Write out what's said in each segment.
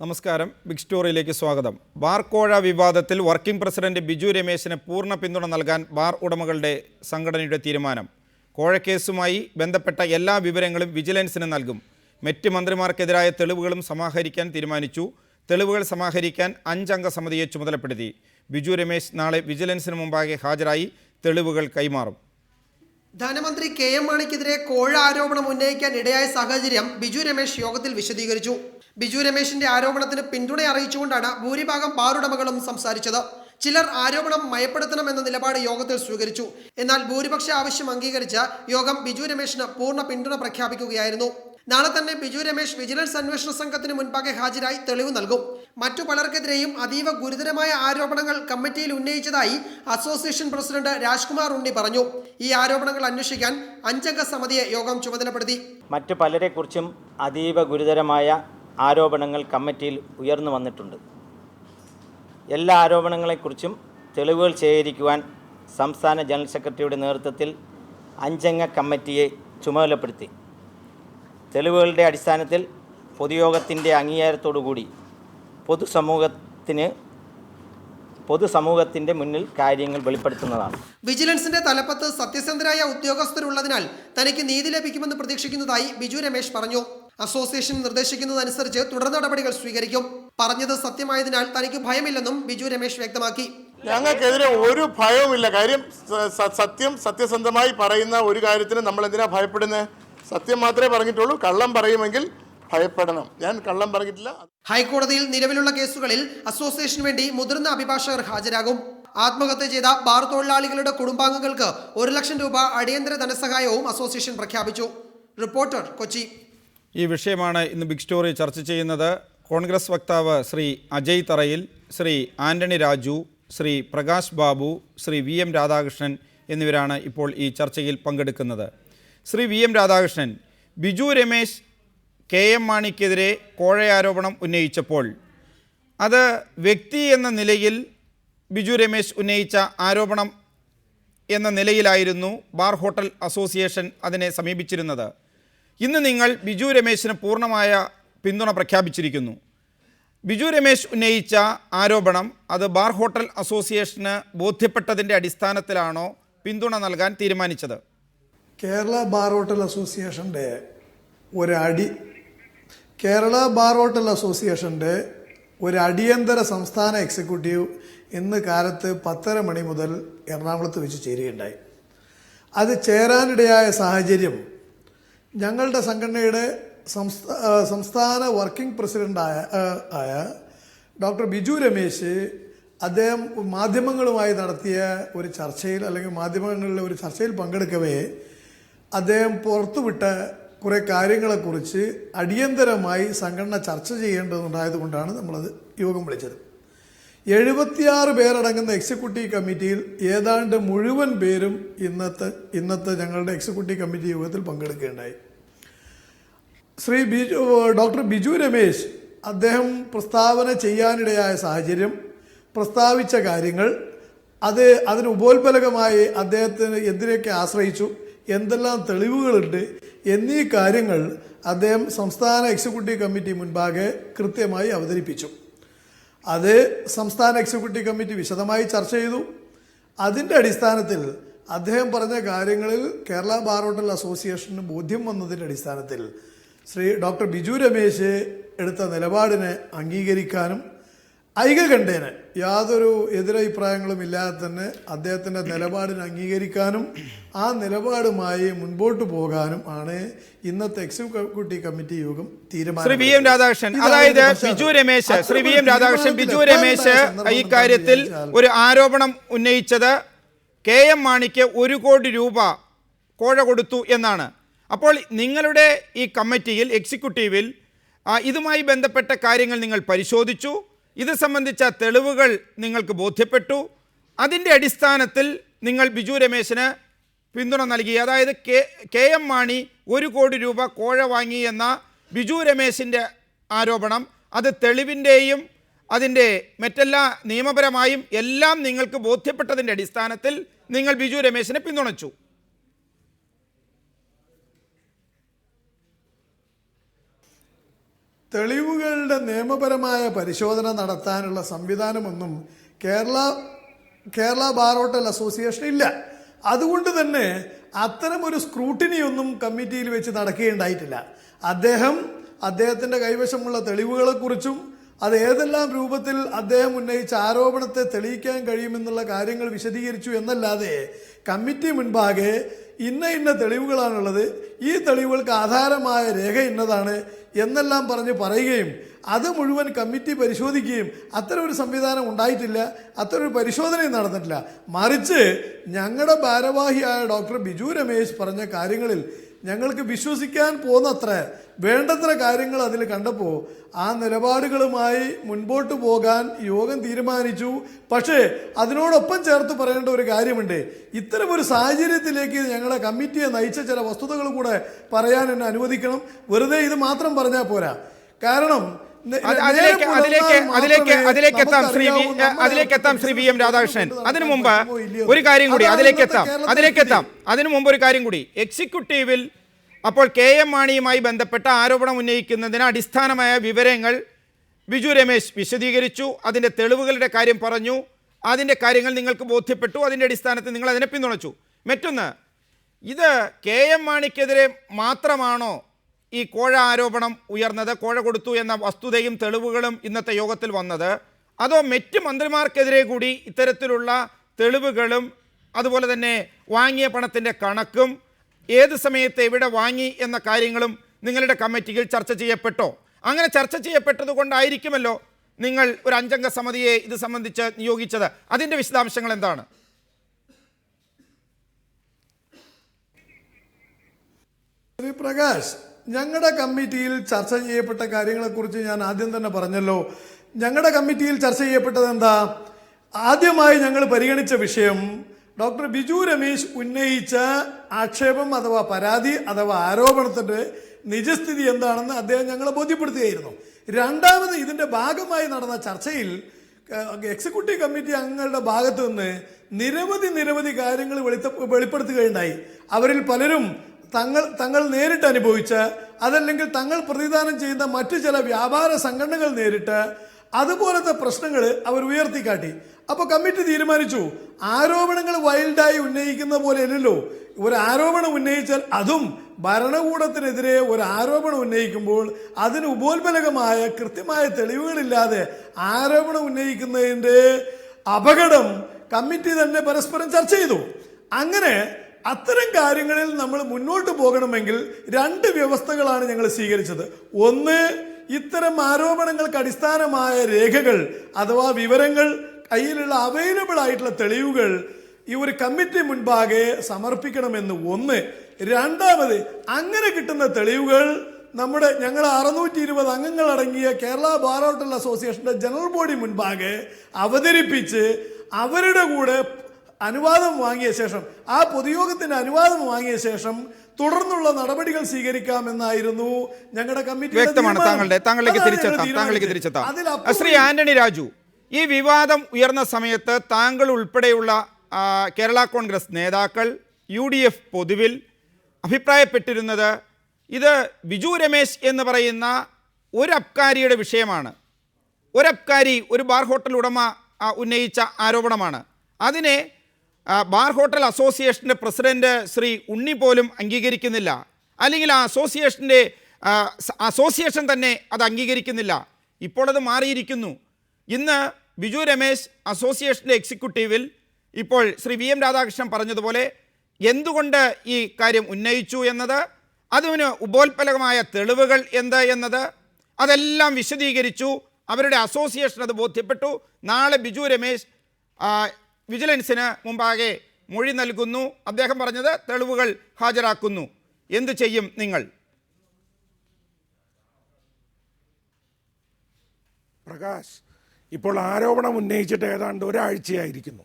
നമസ്കാരം. ബിഗ് സ്റ്റോറിയിലേക്ക് സ്വാഗതം. ബാർ കോഴ വിവാദത്തിൽ വർക്കിംഗ് പ്രസിഡന്റ് ബിജു രമേശിന് പൂർണ പിന്തുണ നൽകാൻ ബാർ ഉടമകളുടെ സംഘടനയുടെ തീരുമാനം. കോഴക്കേസുമായി ബന്ധപ്പെട്ട എല്ലാ വിവരങ്ങളും വിജിലൻസിന് നൽകും. മറ്റ് മന്ത്രിമാർക്കെതിരായ തെളിവുകളും സമാഹരിക്കാൻ തീരുമാനിച്ചു. തെളിവുകൾ സമാഹരിക്കാൻ അഞ്ചംഗ സമിതിയെ ചുമതലപ്പെടുത്തി. ബിജു രമേശ് നാളെ വിജിലൻസിന് മുമ്പാകെ ഹാജരായി തെളിവുകൾ കൈമാറും. ധനമന്ത്രി കെ എം മാണിക്കെതിരെ കോഴ ആരോപണം ഉന്നയിക്കാൻ ഇടയായ സാഹചര്യം ബിജു രമേശ് യോഗത്തിൽ വിശദീകരിച്ചു. ബിജു രമേശിന്റെ ആരോപണത്തിന് പിന്തുണ അറിയിച്ചുകൊണ്ടാണ് ഭൂരിഭാഗം ബാറുടമകളും സംസാരിച്ചത്. ചിലർ ആരോപണം മയപ്പെടുത്തണമെന്ന നിലപാട് യോഗത്തിൽ സ്വീകരിച്ചു. എന്നാൽ ഭൂരിപക്ഷ ആവശ്യം അംഗീകരിച്ച് യോഗം ബിജു രമേശിന് പൂർണ പിന്തുണ പ്രഖ്യാപിക്കുകയായിരുന്നു. നാളെ തന്നെ ബിജു രമേശ് വിജിലൻസ് അന്വേഷണ സംഘത്തിന് മുൻപാകെ ഹാജരായി തെളിവ് നൽകും. മറ്റു പലർക്കെതിരെയും അതീവ ഗുരുതരമായ ആരോപണങ്ങൾ കമ്മിറ്റിയിൽ ഉന്നയിച്ചതായി അസോസിയേഷൻ പ്രസിഡന്റ് രാജ്കുമാർ ഉണ്ണി പറഞ്ഞു. ഈ ആരോപണങ്ങൾ അന്വേഷിക്കാൻ അഞ്ചംഗ സമിതിയെ യോഗം ചുമതലപ്പെടുത്തി. മറ്റു പലരെക്കുറിച്ചും അതീവ ഗുരുതരമായ ആരോപണങ്ങൾ കമ്മിറ്റിയിൽ ഉയർന്നു വന്നിട്ടുണ്ട്. എല്ലാ ആരോപണങ്ങളെക്കുറിച്ചും തെളിവുകൾ ശേഖരിക്കുവാൻ സംസ്ഥാന ജനറൽ സെക്രട്ടറിയുടെ നേതൃത്വത്തിൽ അഞ്ചംഗ കമ്മിറ്റിയെ ചുമതലപ്പെടുത്തി. തെളിവുകളുടെ അടിസ്ഥാനത്തിൽ പൊതുയോഗത്തിന്റെ അംഗീകാരത്തോടുകൂടി പൊതുസമൂഹത്തിന് പൊതുസമൂഹത്തിന്റെ മുന്നിൽ കാര്യങ്ങൾ വെളിപ്പെടുത്തുന്നതാണ്. വിജിലൻസിന്റെ തലപ്പത്ത് സത്യസന്ധരായ ഉദ്യോഗസ്ഥരുള്ളതിനാൽ തനിക്ക് നീതി ലഭിക്കുമെന്ന് പ്രതീക്ഷിക്കുന്നതായി ബിജു രമേശ് പറഞ്ഞു. അസോസിയേഷൻ നിർദ്ദേശിക്കുന്നതനുസരിച്ച് തുടർ നടപടികൾ സ്വീകരിക്കും. പറഞ്ഞത് സത്യമായതിനാൽ തനിക്ക് ഭയമില്ലെന്നും ബിജു രമേശ് വ്യക്തമാക്കി. ഞങ്ങൾക്കെതിരെ ഒരു ഭയവുമില്ല. കാര്യം സത്യം സത്യസന്ധമായി പറയുന്ന ഒരു കാര്യത്തിന് നമ്മൾ എന്തിനാ ഭയപ്പെടുന്നത് സത്യം മാത്രമേ പറഞ്ഞിട്ടുള്ളൂ. കള്ളം പറയുമെങ്കിൽ ഭയപ്പെടണം. ഞാൻ കള്ളം പറഞ്ഞിട്ടില്ല. ഹൈക്കോടതിയിൽ നിലവിലുള്ള കേസുകളിൽ അസോസിയേഷന് വേണ്ടി മുതിർന്ന അഭിഭാഷകർ ഹാജരാകും. ആത്മഹത്യ ചെയ്ത ബാർ തൊഴിലാളികളുടെ കുടുംബാംഗങ്ങൾക്ക് ഒരു ലക്ഷം രൂപ അടിയന്തര ധനസഹായവും അസോസിയേഷൻ പ്രഖ്യാപിച്ചു. റിപ്പോർട്ടർ കൊച്ചി. ഈ വിഷയമാണ് ഇന്ന് ബിഗ് സ്റ്റോറി ചർച്ച ചെയ്യുന്നത്. കോൺഗ്രസ് വക്താവ് ശ്രീ അജയ് തറയിൽ ശ്രീ ആന്റണി രാജു ശ്രീ പ്രകാശ് ബാബു ശ്രീ വി എം രാധാകൃഷ്ണൻ എന്നിവരാണ് ഇപ്പോൾ ഈ ചർച്ചയിൽ പങ്കെടുക്കുന്നത്. Shri V M Radhakrishnan Biju Ramesh K M മാണിക്കെതിരെ കോഴയാരോപണം ഉന്നയിച്ചപ്പോൾ അത് വ്യക്തി എന്ന നിലയിൽ ബിജു രമേശ് ഉന്നയിച്ച ആരോപണം എന്ന നിലയിലായിരുന്നു ബാർ ഹോട്ടൽ അസോസിയേഷൻ അതിനെ സമീപിച്ചിരുന്നത്. ഇന്ന് നിങ്ങൾ ബിജു രമേശിന് പൂർണമായ പിന്തുണ പ്രഖ്യാപിച്ചിരിക്കുന്നു. ബിജു രമേശ് ഉന്നയിച്ച ആരോപണം അത് ബാർ ഹോട്ടൽ അസോസിയേഷന് ബോധ്യപ്പെട്ടതിന്റെ അടിസ്ഥാനത്തിലാണോ പിന്തുണ നൽകാൻ തീരുമാനിച്ചത്? കേരള ബാർ ഹോട്ടൽ അസോസിയേഷന്റെ ഒരടി കേരള ബാർ ഹോട്ടൽ അസോസിയേഷന്റെ ഒരു അടിയന്തര സംസ്ഥാന എക്സിക്യൂട്ടീവ് ഇന്ന് കാലത്ത് പത്തര മണി മുതൽ എറണാകുളത്ത് വെച്ച് ചേരുകയുണ്ടായി. അത് ചേരാനിടയായ സാഹചര്യം ഞങ്ങളുടെ സംഘടനയുടെ സംസ്ഥാ സംസ്ഥാന വർക്കിംഗ് പ്രസിഡന്റായ ആയ ഡോക്ടർ ബിജു രമേശ് അദ്ദേഹം മാധ്യമങ്ങളുമായി നടത്തിയ ഒരു ചർച്ചയിൽ അല്ലെങ്കിൽ മാധ്യമങ്ങളിലെ ഒരു ചർച്ചയിൽ പങ്കെടുക്കവേ അദ്ദേഹം പുറത്തുവിട്ട കുറേ കാര്യങ്ങളെക്കുറിച്ച് അടിയന്തരമായി സംഘടന ചർച്ച ചെയ്യേണ്ടതുണ്ടായതുകൊണ്ടാണ് നമ്മളത് യോഗം വിളിച്ചത്. എഴുപത്തിയാറ് പേരടങ്ങുന്ന എക്സിക്യൂട്ടീവ് കമ്മിറ്റിയിൽ ഏതാണ്ട് മുഴുവൻ പേരും ഇന്നത്തെ ഇന്നത്തെ ഞങ്ങളുടെ എക്സിക്യൂട്ടീവ് കമ്മിറ്റി യോഗത്തിൽ പങ്കെടുക്കുകയുണ്ടായി. ശ്രീ ബിജു ഡോക്ടർ ബിജു രമേശ് അദ്ദേഹം പ്രസ്താവന ചെയ്യാനിടയായ സാഹചര്യം പ്രസ്താവിച്ച കാര്യങ്ങൾ അത് അതിന് ഉപോത്ബലകമായി അദ്ദേഹത്തിന് എന്തിനൊക്കെ ആശ്രയിച്ചു. എന്തെല്ലാം തെളിവുകളുണ്ട് എന്നീ കാര്യങ്ങൾ അദ്ദേഹം സംസ്ഥാന എക്സിക്യൂട്ടീവ് കമ്മിറ്റി മുൻപാകെ കൃത്യമായി അവതരിപ്പിച്ചു. അത് സംസ്ഥാന എക്സിക്യൂട്ടീവ് കമ്മിറ്റി വിശദമായി ചർച്ച ചെയ്തു. അതിന്റെ അടിസ്ഥാനത്തിൽ അദ്ദേഹം പറഞ്ഞ കാര്യങ്ങളിൽ കേരള ബാർ ഹോട്ടൽ അസോസിയേഷന് ബോധ്യം വന്നതിന്റെ അടിസ്ഥാനത്തിൽ ശ്രീ ഡോക്ടർ ബിജു രമേശ് എടുത്ത നിലപാടിനെ അംഗീകരിക്കാനും ഐകകണ്ഠേന യാതൊരു എതിരഭിപ്രായങ്ങളും ഇല്ലാതെ തന്നെ അദ്ദേഹത്തിന്റെ നിലപാടിനെ അംഗീകരിക്കാനും ആ നിലപാടുമായി മുൻപോട്ട് പോകാനും ആണ് ഇന്നത്തെ എക്സിക്യൂട്ടീവ് കമ്മിറ്റി യോഗം ശ്രീ വി എം രാധാകൃഷ്ണൻ അതായത് ബിജു രമേശ് ശ്രീ വി എം രാധാകൃഷ്ണൻ ബിജു രമേശ് ഈ കാര്യത്തിൽ ഒരു ആരോപണം ഉന്നയിച്ചത് കെ എം മാണിക്ക് ഒരു കോടി രൂപ കോഴ കൊടുത്തു എന്നാണ്. അപ്പോൾ നിങ്ങളുടെ ഈ കമ്മിറ്റിയിൽ എക്സിക്യൂട്ടീവിൽ ഇതുമായി ബന്ധപ്പെട്ട കാര്യങ്ങൾ നിങ്ങൾ പരിശോധിച്ചു. ഇത് സംബന്ധിച്ച തെളിവുകൾ നിങ്ങൾക്ക് ബോധ്യപ്പെട്ടു. അതിന്റെ അടിസ്ഥാനത്തിൽ നിങ്ങൾ ബിജു രമേശിന് പിന്തുണ നൽകി. അതായത് കെ കെ എം മാണി ഒരു കോടി രൂപ കോഴ വാങ്ങി എന്ന ബിജു രമേശിന്റെ ആരോപണം. അത് തെളിവിന്റെയും അതിന്റെ മറ്റെല്ലാ നിയമപരമായും എല്ലാം നിങ്ങൾക്ക് ബോധ്യപ്പെട്ടതിന്റെ അടിസ്ഥാനത്തിൽ നിങ്ങൾ ബിജു രമേശിനെ പിന്തുണച്ചു. തെളിവുകളുടെ നിയമപരമായ പരിശോധന നടത്താനുള്ള സംവിധാനമൊന്നും Kerala Kerala bar hotel association ഇല്ല. അതുകൊണ്ട് തന്നെ അത്തരം ഒരു സ്ക്രൂട്ടിനി ഒന്നും കമ്മിറ്റിയിൽ വെച്ച് നടക്കുകയുണ്ടായിട്ടില്ല. അദ്ദേഹം അദ്ദേഹത്തിന്റെ കൈവശമുള്ള തെളിവുകളെക്കുറിച്ചും അത് ഏതെല്ലാം രൂപത്തിൽ അദ്ദേഹം ഉന്നയിച്ച ആരോപണത്തെ തെളിയിക്കാൻ കഴിയുമെന്നുള്ള കാര്യങ്ങൾ വിശദീകരിച്ചു എന്നല്ലാതെ കമ്മിറ്റി മുൻപാകെ ഇന്ന ഇന്ന തെളിവുകളാണുള്ളത്. ഈ തെളിവുകൾക്ക് ആധാരമായ രേഖ ഇന്നതാണ് എന്നെല്ലാം പറഞ്ഞ് പറയുകയും അത് മുഴുവൻ കമ്മിറ്റി പരിശോധിക്കുകയും അത്തരം ഒരു സംവിധാനം ഉണ്ടായിട്ടില്ല അത്തരം ഒരു പരിശോധനയും നടന്നിട്ടില്ല. മറിച്ച് ഞങ്ങളുടെ ഭാരവാഹിയായ ഡോക്ടർ ബിജു രമേശ് പറഞ്ഞ കാര്യങ്ങളിൽ ഞങ്ങൾക്ക് വിശ്വസിക്കാൻ പോന്നത്ര വേണ്ടത്ര കാര്യങ്ങൾ അതിൽ കണ്ടപ്പോൾ ആ നിലപാടുകളുമായി മുൻപോട്ട് പോകാൻ യോഗം തീരുമാനിച്ചു. പക്ഷേ അതിനോടൊപ്പം ചേർത്ത് പറയേണ്ട ഒരു കാര്യമുണ്ട്. ഇത്തരമൊരു സാഹചര്യത്തിലേക്ക് ഞങ്ങളെ കമ്മിറ്റിയെ നയിച്ച ചില വസ്തുതകൾ കൂടെ പറയാൻ എന്നെ അനുവദിക്കണം. വെറുതെ ഇത് മാത്രം പറഞ്ഞാൽ പോരാ. കാരണം അതിലേക്ക് അതിലേക്ക് അതിലേക്ക് അതിലേക്ക് എത്താം ശ്രീ വി അതിലേക്ക് എത്താം ശ്രീ വി എം രാധാകൃഷ്ണൻ. അതിനു മുമ്പ് ഒരു കാര്യം കൂടി അതിലേക്ക് എത്താം അതിലേക്ക്. എത്താം. അതിനു മുമ്പ് ഒരു കാര്യം കൂടി. എക്സിക്യൂട്ടീവിൽ അപ്പോൾ കെ എം മാണിയുമായി ബന്ധപ്പെട്ട ആരോപണം ഉന്നയിക്കുന്നതിന് അടിസ്ഥാനമായ വിവരങ്ങൾ ബിജു രമേശ് വിശദീകരിച്ചു അതിന്റെ തെളിവുകളുടെ കാര്യം പറഞ്ഞു അതിന്റെ കാര്യങ്ങൾ നിങ്ങൾക്ക് ബോധ്യപ്പെട്ടു അതിന്റെ അടിസ്ഥാനത്തിൽ നിങ്ങൾ അതിനെ പിന്തുണച്ചു. മറ്റൊന്ന് ഇത് കെ എം മാണിക്കെതിരെ മാത്രമാണോ ഈ കോഴ ആരോപണം ഉയർന്നത് കോഴ കൊടുത്തു എന്ന വസ്തുതയും തെളിവുകളും ഇന്നത്തെ യോഗത്തിൽ വന്നത്. അതോ മറ്റ് മന്ത്രിമാർക്കെതിരെ കൂടി ഇത്തരത്തിലുള്ള തെളിവുകളും അതുപോലെ തന്നെ വാങ്ങിയ പണത്തിന്റെ കണക്കും ഏത് സമയത്ത് എവിടെ വാങ്ങി എന്ന കാര്യങ്ങളും നിങ്ങളുടെ കമ്മിറ്റിയിൽ ചർച്ച ചെയ്യപ്പെട്ടോ? അങ്ങനെ ചർച്ച ചെയ്യപ്പെട്ടത് കൊണ്ടായിരിക്കുമല്ലോ നിങ്ങൾ ഒരു അഞ്ചംഗ സമിതിയെ ഇത് സംബന്ധിച്ച് നിയോഗിച്ചത്. അതിന്റെ വിശദാംശങ്ങൾ എന്താണ്? പ്രകാശ് ഞങ്ങളുടെ കമ്മിറ്റിയിൽ ചർച്ച ചെയ്യപ്പെട്ട കാര്യങ്ങളെക്കുറിച്ച് ഞാൻ ആദ്യം തന്നെ പറഞ്ഞല്ലോ. ഞങ്ങളുടെ കമ്മിറ്റിയിൽ ചർച്ച ചെയ്യപ്പെട്ടത് എന്താ? ആദ്യമായി ഞങ്ങൾ പരിഗണിച്ച വിഷയം ഡോക്ടർ ബിജു രമേശ് ഉന്നയിച്ച ആക്ഷേപം അഥവാ പരാതി അഥവാ ആരോപണത്തിന്റെ നിജസ്ഥിതി എന്താണെന്ന് അദ്ദേഹം ഞങ്ങളെ ബോധ്യപ്പെടുത്തുകയായിരുന്നു. രണ്ടാമത് ഇതിന്റെ ഭാഗമായി നടന്ന ചർച്ചയിൽ എക്സിക്യൂട്ടീവ് കമ്മിറ്റി അംഗങ്ങളുടെ ഭാഗത്തു നിന്ന് നിരവധി നിരവധി കാര്യങ്ങൾ വെളിപ്പെടുത്തുകയുണ്ടായി. അവരിൽ പലരും തങ്ങൾ തങ്ങൾ നേരിട്ട് അനുഭവിച്ച അതല്ലെങ്കിൽ തങ്ങൾ പ്രതിദാനം ചെയ്യുന്ന മറ്റു ചില വ്യാപാര സംഘടനകൾ നേരിട്ട് അതുപോലത്തെ പ്രശ്നങ്ങൾ അവർ ഉയർത്തിക്കാട്ടി. അപ്പോൾ കമ്മിറ്റി തീരുമാനിച്ചു ആരോപണങ്ങൾ വൈൽഡായി ഉന്നയിക്കുന്ന പോലെ അല്ലല്ലോ. ഒരു ആരോപണം ഉന്നയിച്ചാൽ അതും ഭരണകൂടത്തിനെതിരെ ഒരു ആരോപണം ഉന്നയിക്കുമ്പോൾ അതിന് ഉപോത്ബലകമായ കൃത്യമായ തെളിവുകളില്ലാതെ ആരോപണം ഉന്നയിക്കുന്നതിന്റെ അപകടം കമ്മിറ്റി തന്നെ പരസ്പരം ചർച്ച ചെയ്തു. അങ്ങനെ അത്തരം കാര്യങ്ങളിൽ നമ്മൾ മുന്നോട്ട് പോകണമെങ്കിൽ രണ്ട് വ്യവസ്ഥകളാണ് ഞങ്ങൾ സ്വീകരിച്ചത്. ഒന്ന് ഇത്തരം ആരോപണങ്ങൾക്ക് അടിസ്ഥാനമായ രേഖകൾ അഥവാ വിവരങ്ങൾ കയ്യിലുള്ള അവൈലബിൾ ആയിട്ടുള്ള തെളിവുകൾ ഈ ഒരു കമ്മിറ്റി മുൻപാകെ സമർപ്പിക്കണമെന്ന് ഒന്ന്. രണ്ടാമത് അങ്ങനെ കിട്ടുന്ന തെളിവുകൾ നമ്മുടെ ഞങ്ങൾ അറുന്നൂറ്റി ഇരുപത് അംഗങ്ങൾ അടങ്ങിയ കേരള ബാർ ഹോട്ടൽ അസോസിയേഷന്റെ ജനറൽ ബോഡി മുൻപാകെ അവതരിപ്പിച്ച് അവരുടെ കൂടെ അനുവാദം വാങ്ങിയ ശേഷം ആ പൊതുയോഗത്തിന്റെ അനുവാദം വാങ്ങിയ ശേഷം തുടർന്നുള്ള നടപടികൾ സ്വീകരിക്കാമെന്നായിരുന്നു ഞങ്ങളുടെ കമ്മിറ്റി വ്യക്തമാണ്. താങ്കളുടെ താങ്കളിലേക്ക് തിരിച്ചെത്താം. താങ്കളിലേക്ക് തിരിച്ചെത്താം. ശ്രീ ആന്റണി രാജു ഈ വിവാദം ഉയർന്ന സമയത്ത് താങ്കൾ ഉൾപ്പെടെയുള്ള കേരള കോൺഗ്രസ് നേതാക്കൾ യു ഡി എഫ് പൊതുവിൽ അഭിപ്രായപ്പെട്ടിരുന്നത് ഇത് ബിജു രമേശ് എന്ന് പറയുന്ന ഒരു അബ്കാരിയുടെ വിഷയമാണ്. ഒരു അബ്കാരി ഒരു ബാർ ഹോട്ടൽ ഉടമ ഉന്നയിച്ച ആരോപണമാണ്. അതിനെ ബാർ ഹോട്ടൽ അസോസിയേഷന്റെ പ്രസിഡന്റ് ശ്രീ ഉണ്ണി പോലും അംഗീകരിക്കുന്നില്ല. അല്ലെങ്കിൽ ആ അസോസിയേഷന്റെ അസോസിയേഷൻ തന്നെ അത് അംഗീകരിക്കുന്നില്ല. ഇപ്പോൾ അത് മാറിയിരിക്കുന്നു. ഇന്ന് ബിജു രമേശ് അസോസിയേഷന്റെ എക്സിക്യൂട്ടീവിൽ ഇപ്പോൾ ശ്രീ വി എം രാധാകൃഷ്ണൻ പറഞ്ഞതുപോലെ എന്തുകൊണ്ട് ഈ കാര്യം ഉന്നയിച്ചു എന്നത് അതിന് ഉപോത്പലകമായ തെളിവുകൾ എന്ത് എന്നത് അതെല്ലാം വിശദീകരിച്ചു. അവരുടെ അസോസിയേഷൻ അത് ബോധ്യപ്പെട്ടു. നാളെ ബിജു രമേശ് വിജിലൻസിന് മുമ്പാകെ മൊഴി നൽകുന്നു. അദ്ദേഹം പറഞ്ഞത് തെളിവുകൾ ഹാജരാക്കുന്നു. എന്തു ചെയ്യും നിങ്ങൾ? പ്രകാശ് ഇപ്പോൾ ആരോപണം ഉന്നയിച്ചിട്ട് ഏതാണ്ട് ഒരാഴ്ചയായിരിക്കുന്നു.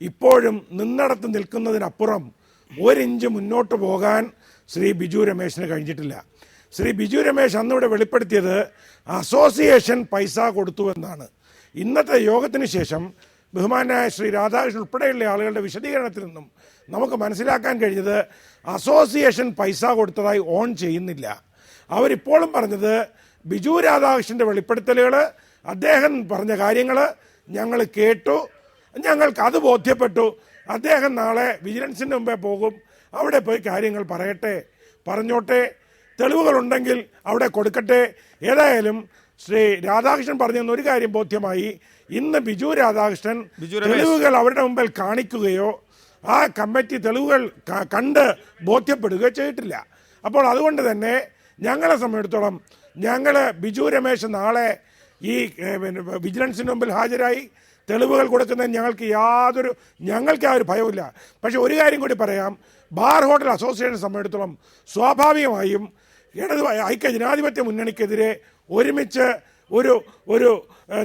ഇപ്പോഴും നിന്നിടത്ത് നിൽക്കുന്നതിനപ്പുറം ഒരിഞ്ച് മുന്നോട്ട് പോകാൻ ശ്രീ ബിജു രമേശിന് കഴിഞ്ഞിട്ടില്ല. ശ്രീ ബിജു രമേശ് അന്നിവിടെ വെളിപ്പെടുത്തിയത് അസോസിയേഷൻ പൈസ കൊടുത്തു എന്നാണ്. ഇന്നത്തെ യോഗത്തിന് ശേഷം ബഹുമാനായ ശ്രീ രാധാകൃഷ്ണൻ ഉൾപ്പെടെയുള്ള ആളുകളുടെ വിശദീകരണത്തിൽ നിന്നും നമുക്ക് മനസ്സിലാക്കാൻ കഴിഞ്ഞത് അസോസിയേഷൻ പൈസ കൊടുത്തതായി ഓൺ ചെയ്യുന്നില്ല. അവരിപ്പോഴും പറഞ്ഞത് ബിജു രാധാകൃഷ്ണന്റെ വെളിപ്പെടുത്തലുകൾ അദ്ദേഹം പറഞ്ഞ കാര്യങ്ങൾ ഞങ്ങൾ കേട്ടു ഞങ്ങൾക്ക് അത് ബോധ്യപ്പെട്ടു. അദ്ദേഹം നാളെ വിജിലൻസിന്റെ മുമ്പേ പോകും അവിടെ പോയി കാര്യങ്ങൾ പറയട്ടെ പറഞ്ഞോട്ടെ. തെളിവുകളുണ്ടെങ്കിൽ അവിടെ കൊടുക്കട്ടെ. ഏതായാലും ശ്രീ രാധാകൃഷ്ണൻ പറഞ്ഞു ഒരു കാര്യം ബോധ്യമായി ഇന്ന് ബിജു രാധാകൃഷ്ണൻ തെളിവുകൾ അവരുടെ മുമ്പിൽ കാണിക്കുകയോ ആ കമ്മിറ്റി തെളിവുകൾ കണ്ട് ബോധ്യപ്പെടുകയോ ചെയ്തിട്ടില്ല. അപ്പോൾ അതുകൊണ്ട് തന്നെ ഞങ്ങളെ സംബന്ധിച്ചിടത്തോളം ഞങ്ങൾ ബിജു രമേശ് നാളെ ഈ വിജിലൻസിന് മുമ്പിൽ ഹാജരായി തെളിവുകൾ കൊടുക്കുന്നതിന് ഞങ്ങൾക്ക് യാതൊരു ഞങ്ങൾക്ക് ആ ഒരു ഭയമില്ല പക്ഷെ ഒരു കാര്യം കൂടി പറയാം. ബാർ ഹോട്ടൽ അസോസിയേഷൻ സംബന്ധിച്ചിടത്തോളം സ്വാഭാവികമായും ഇടത് ഐക്യ ജനാധിപത്യ മുന്നണിക്കെതിരെ ഒരുമിച്ച് ഒരു ഒരു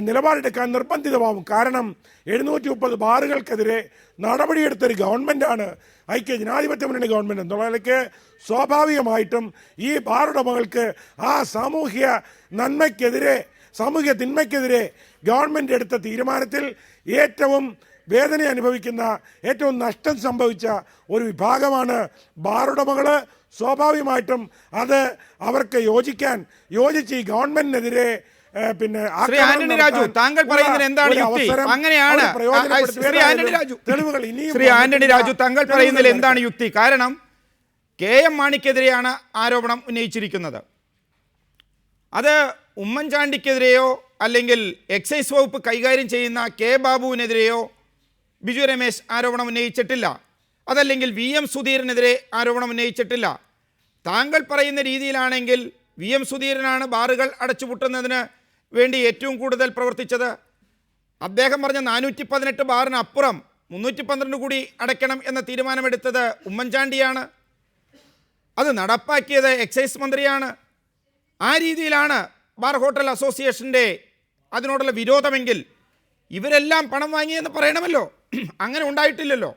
നിലപാടെടുക്കാൻ നിർബന്ധിതമാവും. കാരണം എഴുന്നൂറ്റി മുപ്പത് ബാറുകൾക്കെതിരെ നടപടിയെടുത്തൊരു ഗവൺമെന്റാണ് ഐക്യ ജനാധിപത്യ മുന്നണി ഗവൺമെന്റ് എന്നുള്ള നിലയ്ക്ക് സ്വാഭാവികമായിട്ടും ഈ ബാറുടമകൾക്ക് ആ സാമൂഹ്യ നന്മയ്ക്കെതിരെ സാമൂഹ്യ തിന്മയ്ക്കെതിരെ ഗവൺമെന്റ് എടുത്ത തീരുമാനത്തിൽ ഏറ്റവും വേദന അനുഭവിക്കുന്ന ഏറ്റവും നഷ്ടം സംഭവിച്ച ഒരു വിഭാഗമാണ് ബാറുടമകൾ സ്വാഭാവികമായിട്ടും അത് അവർക്ക് യോജിക്കാൻ യോജിച്ച് ഈ ഗവൺമെന്റിനെതിരെ ഏഹ്, പിന്നെ ശ്രീ ആന്റണി രാജു താങ്കൾ പറയുന്നത് പറയുന്നതിന് എന്താണ് യുക്തി? അങ്ങനെയാണ്. ശ്രീ ആന്റണി രാജു തെളിവുകൾ ഇനിയും ശ്രീ ആന്റണി രാജു താങ്കൾ പറയുന്നതിൽ എന്താണ് യുക്തി? കാരണം കെ എം മാണിക്കെതിരെയാണ് ആരോപണം ഉന്നയിച്ചിരിക്കുന്നത്. അത് ഉമ്മൻചാണ്ടിക്കെതിരെയോ അല്ലെങ്കിൽ എക്സൈസ് വകുപ്പ് കൈകാര്യം ചെയ്യുന്ന കെ ബാബുവിനെതിരെയോ ബിജു രമേശ് ആരോപണം ഉന്നയിച്ചിട്ടില്ല. അതല്ലെങ്കിൽ വി എം സുധീരനെതിരെ ആരോപണം ഉന്നയിച്ചിട്ടില്ല. താങ്കൾ പറയുന്ന രീതിയിലാണെങ്കിൽ വി എം സുധീരനാണ് ബാറുകൾ അടച്ചുപൂട്ടുന്നതിന് വേണ്ടി ഏറ്റവും കൂടുതൽ പ്രവർത്തിച്ചത്? അദ്ദേഹം പറഞ്ഞ നാനൂറ്റി പതിനെട്ട് ബാറിന് അപ്പുറം മുന്നൂറ്റി പന്ത്രണ്ട് കൂടി അടയ്ക്കണം എന്ന തീരുമാനമെടുത്തത് ഉമ്മൻചാണ്ടിയാണ്. അത് നടപ്പാക്കിയത് എക്സൈസ് മന്ത്രിയാണ്. ആ രീതിയിലാണ് ബാർ ഹോട്ടൽ അസോസിയേഷന്റെ അതിനോടുള്ള വിരോധമെങ്കിൽ ഇവരെല്ലാം പണം വാങ്ങിയെന്ന് പറയണമല്ലോ. അങ്ങനെ ഉണ്ടായിട്ടില്ലല്ലോ.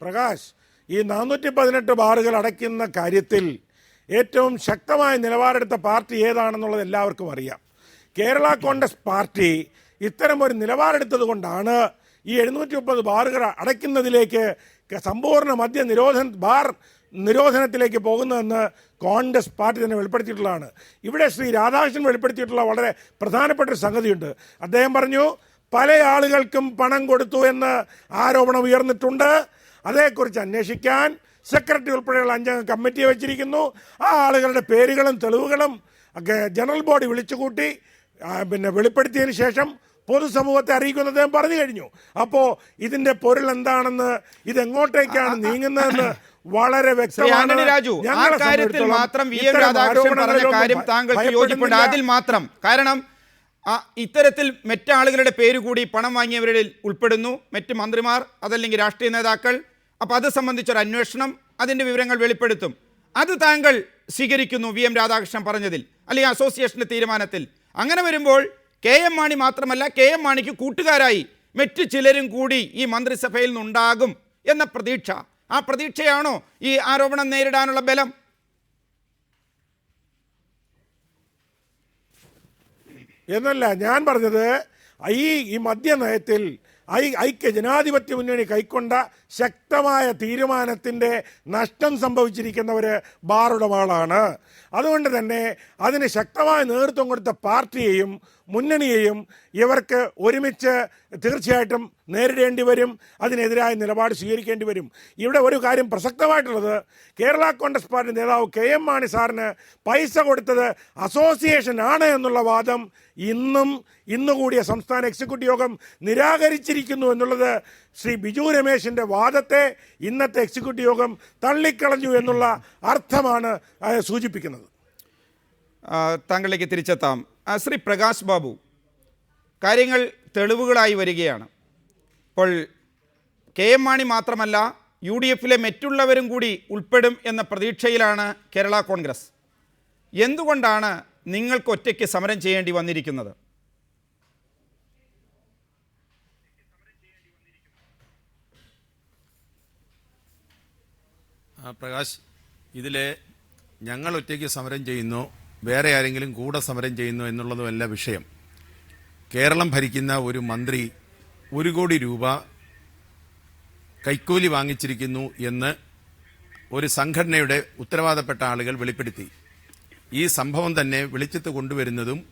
പ്രകാശ് ഈ നാനൂറ്റി പതിനെട്ട് ബാറുകൾ അടയ്ക്കുന്ന കാര്യത്തിൽ ഏറ്റവും ശക്തമായ നിലപാടെടുത്ത പാർട്ടി ഏതാണെന്നുള്ളത് എല്ലാവർക്കും അറിയാം. കേരള കോൺഗ്രസ് പാർട്ടി ഇത്തരം ഒരു നിലപാടെടുത്തത് കൊണ്ടാണ് ഈ എഴുന്നൂറ്റി മുപ്പത് ബാറുകൾ അടയ്ക്കുന്നതിലേക്ക് സമ്പൂർണ മദ്യ നിരോധന ബാർ നിരോധനത്തിലേക്ക് പോകുന്നതെന്ന് കോൺഗ്രസ് പാർട്ടി തന്നെ വെളിപ്പെടുത്തിയിട്ടുള്ളതാണ്. ഇവിടെ ശ്രീ രാധാകൃഷ്ണൻ വെളിപ്പെടുത്തിയിട്ടുള്ള വളരെ പ്രധാനപ്പെട്ട ഒരു സംഗതിയുണ്ട്. അദ്ദേഹം പറഞ്ഞു പല ആളുകൾക്കും പണം കൊടുത്തു എന്ന് ആരോപണം ഉയർന്നിട്ടുണ്ട്. അതേക്കുറിച്ച് അന്വേഷിക്കാൻ സെക്രട്ടറി ഉൾപ്പെടെയുള്ള അഞ്ചംഗ കമ്മിറ്റിയെ വെച്ചിരിക്കുന്നു. ആ ആളുകളുടെ പേരുകളും തെളിവുകളും ഒക്കെ ജനറൽ ബോഡി വിളിച്ചുകൂട്ടി പിന്നെ വെളിപ്പെടുത്തിയതിന് ശേഷം പൊതുസമൂഹത്തെ അറിയിക്കുന്നത് അദ്ദേഹം പറഞ്ഞു കഴിഞ്ഞു. അപ്പോൾ ഇതിന്റെ പൊരുൾ എന്താണെന്ന് ഇത് എങ്ങോട്ടേക്കാണ് നീങ്ങുന്നതെന്ന് വളരെ വ്യക്തമാണ്. രാജു ആ കാര്യത്തിൽ മാത്രം വി എം രാധാകൃഷ്ണൻ പറഞ്ഞ കാര്യം ഭ- താങ്കൾക്ക് യോജിപ്പുണ്ട്. അതിൽ മാത്രം. കാരണം ആ, ഇത്തരത്തിൽ മറ്റാളുകളുടെ പേര് കൂടി പണം വാങ്ങിയവരിൽ ഉൾപ്പെടുന്നു. മറ്റ് മന്ത്രിമാർ അതല്ലെങ്കിൽ രാഷ്ട്രീയ നേതാക്കൾ അപ്പോൾ അത് സംബന്ധിച്ചൊരു അന്വേഷണം അതിന്റെ വിവരങ്ങൾ വെളിപ്പെടുത്തും. അത് താങ്കൾ സ്വീകരിക്കുന്നു വി എം രാധാകൃഷ്ണൻ പറഞ്ഞതിൽ അല്ലെങ്കിൽ അസോസിയേഷന്റെ തീരുമാനത്തിൽ. അങ്ങനെ വരുമ്പോൾ കെ എം മാണി മാത്രമല്ല കെ എം മാണിക്ക് കൂട്ടുകാരായി മറ്റു ചിലരും കൂടി ഈ മന്ത്രിസഭയിൽ നിന്നുണ്ടാകും എന്ന പ്രതീക്ഷ. ആ പ്രതീക്ഷയാണോ ഈ ആരോപണം നേരിടാനുള്ള ബലം? എന്നല്ല ഞാൻ പറഞ്ഞത് ഈ ഈ മദ്യനയത്തിൽ ഐ ഐക്യ ജനാധിപത്യ മുന്നണി കൈക്കൊണ്ട ശക്തമായ തീരുമാനത്തിന്റെ നഷ്ടം സംഭവിച്ചിരിക്കുന്നവർ ബാറുടമകളാണ്. അതുകൊണ്ട് തന്നെ അതിന് ശക്തമായ നേതൃത്വം കൊടുത്ത പാർട്ടിയെയും മുന്നണിയെയും ഇവർക്ക് ഒരുമിച്ച് തീർച്ചയായിട്ടും നേരിടേണ്ടി വരും അതിനെതിരായ നിലപാട് സ്വീകരിക്കേണ്ടി വരും. ഇവിടെ ഒരു കാര്യം പ്രസക്തമായിട്ടുള്ളത് കേരള കോൺഗ്രസ് പാർട്ടി നേതാവ് കെ എം മാണി സാറിന് പൈസ കൊടുത്തത് അസോസിയേഷൻ ആണ് എന്നുള്ള വാദം ഇന്നും ഇന്നുകൂടിയ സംസ്ഥാന എക്സിക്യൂട്ടീവ് യോഗം നിരാകരിച്ചിരിക്കുന്നു എന്നുള്ളത് ശ്രീ ബിജു രമേശിന്റെ വാദത്തെ ഇന്നത്തെ എക്സിക്യൂട്ടീവ് യോഗം തള്ളിക്കളഞ്ഞു എന്നുള്ള അർത്ഥമാണ് സൂചിപ്പിക്കുന്നത്. താങ്കളിലേക്ക് തിരിച്ചെത്താം. ശ്രീ പ്രകാശ് ബാബു കാര്യങ്ങൾ തെളിവുകളായി വരികയാണ്. ഇപ്പോൾ കെ എം മാണി മാത്രമല്ല യു ഡി എഫിലെ മറ്റുള്ളവരും കൂടി ഉൾപ്പെടും എന്ന പ്രതീക്ഷയിലാണ് കേരള കോൺഗ്രസ്. എന്തുകൊണ്ടാണ് നിങ്ങൾക്ക് ഒറ്റയ്ക്ക് സമരം ചെയ്യേണ്ടി വന്നിരിക്കുന്നത്? പ്രകാശ് ഇതിൽ ഞങ്ങൾ ഒറ്റയ്ക്ക് സമരം ചെയ്യുന്നു വേറെ ആരെങ്കിലും കൂടെ സമരം ചെയ്യുന്നു എന്നുള്ളതുമല്ല വിഷയം. കേരളം ഭരിക്കുന്ന ഒരു മന്ത്രി ഒരു കോടി രൂപ കൈക്കൂലി വാങ്ങിച്ചിരിക്കുന്നു എന്ന് ഒരു സംഘടനയുടെ ഉത്തരവാദപ്പെട്ട ആളുകൾ വെളിപ്പെടുത്തി. ഈ സംഭവം തന്നെ വെളിച്ചത്ത് കൊണ്ടുവരുന്നതും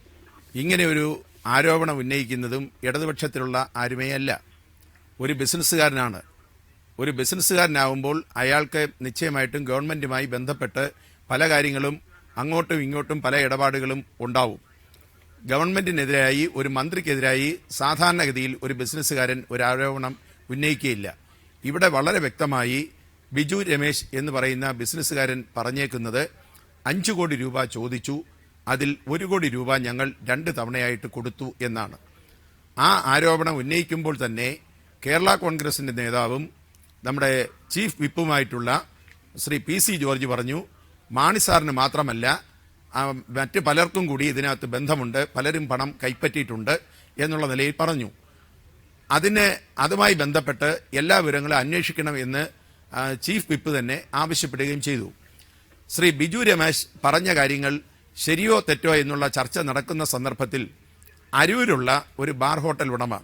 ഇങ്ങനെ ഒരു ആരോപണം ഉന്നയിക്കുന്നതും ഇടതുപക്ഷത്തിലുള്ള ആരുമേയല്ല. ഒരു ബിസിനസ്സുകാരനാണ്. ഒരു ബിസിനസ്സുകാരനാവുമ്പോൾ അയാൾക്ക് നിശ്ചയമായിട്ടും ഗവൺമെന്റുമായി ബന്ധപ്പെട്ട് പല കാര്യങ്ങളും അങ്ങോട്ടും ഇങ്ങോട്ടും പല ഇടപാടുകളും ഉണ്ടാവും. ഗവൺമെന്റിനെതിരായി ഒരു മന്ത്രിക്കെതിരായി സാധാരണഗതിയിൽ ഒരു ബിസിനസ്സുകാരൻ ഒരു ആരോപണം ഉന്നയിക്കുകയില്ല. ഇവിടെ വളരെ വ്യക്തമായി ബിജു രമേശ് എന്ന് പറയുന്ന ബിസിനസ്സുകാരൻ പറഞ്ഞേക്കുന്നത് അഞ്ചു കോടി രൂപ ചോദിച്ചു അതിൽ ഒരു കോടി രൂപ ഞങ്ങൾ രണ്ട് തവണയായിട്ട് കൊടുത്തു എന്നാണ്. ആ ആരോപണം ഉന്നയിക്കുമ്പോൾ തന്നെ കേരള കോൺഗ്രസിന്റെ നേതാവും നമ്മുടെ ചീഫ് വിപ്പുമായിട്ടുള്ള ശ്രീ പി സി ജോർജ് പറഞ്ഞു മാണി സാറിന് മാത്രമല്ല മറ്റ് പലർക്കും കൂടി ഇതിനകത്ത് ബന്ധമുണ്ട് പലരും പണം കൈപ്പറ്റിയിട്ടുണ്ട് എന്നുള്ള നിലയിൽ പറഞ്ഞു. അതിന് അതുമായി ബന്ധപ്പെട്ട് എല്ലാ വിവരങ്ങളും അന്വേഷിക്കണം എന്ന് ചീഫ് വിപ്പ് തന്നെ ആവശ്യപ്പെടുകയും ചെയ്തു. ശ്രീ ബിജു രമേശ് പറഞ്ഞ കാര്യങ്ങൾ ശരിയോ തെറ്റോ എന്നുള്ള ചർച്ച നടക്കുന്ന സന്ദർഭത്തിൽ അരൂരുള്ള ഒരു ബാർ ഹോട്ടൽ ഉടമ